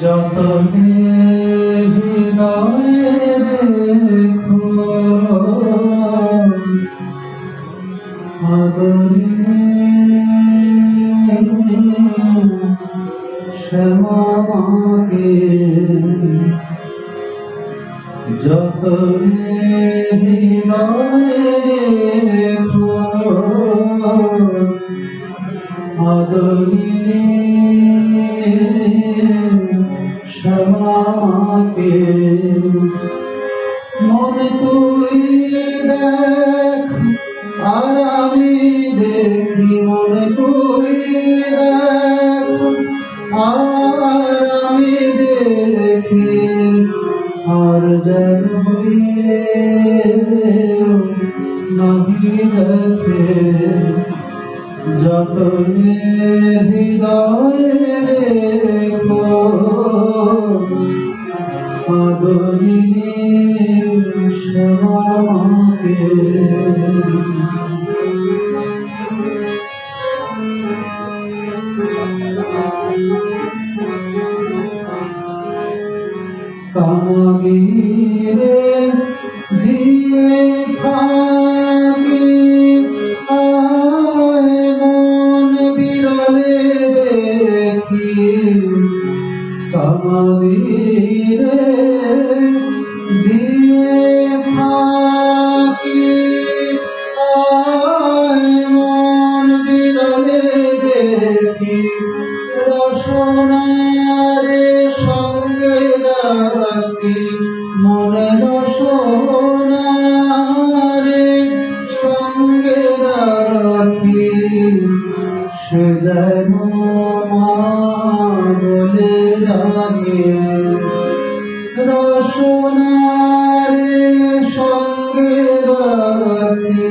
যতনে হৃদয়ে রেখো। আদরে শ্যামাকে যতনে শ্যামাকে মনে তুই দেখ, আর আমি দেখি। মনে তুই দেখ, আর আমি দেখি। আর যেন নাহি দেখে। যতনে আদরিনে শ্যামাকে কামাগিরে দিয়ে ফাঁকি আয় মন বিরলে দেখি কামাগিরে দেখি রসনারে সঙ্গে রাখি মনে রসনারে সঙ্গে রাখি সে যেন সঙ্গে রাখি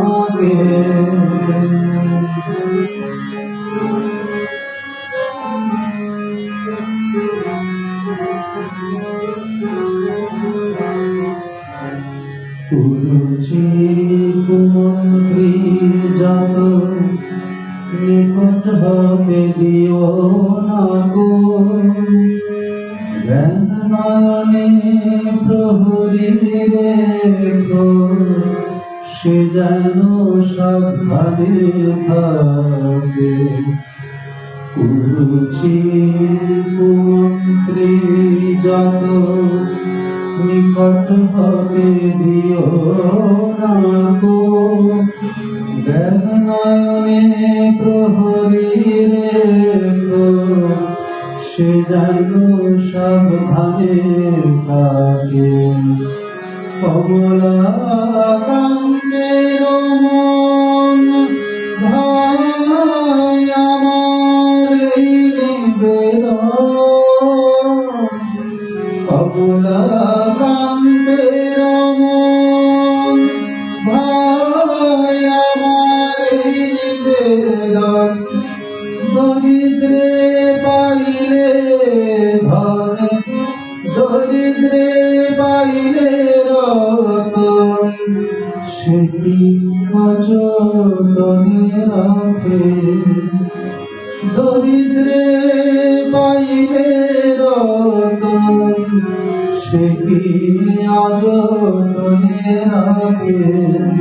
কুরুচি কুমন্ত্রী যত নিকট হবে দিও না গো নয়নে প্রহরী রেখো সে যেন সাবধানে থাকে কুরুচি কুমন্ত্রী যত নিকট হবে দিও না প্রহরী রেখো সে থাকে। কমলা মন ভাই সেটি অযতনে রাখে? দরিদ্রে পাইলে রতন সে কি আজ রাখে?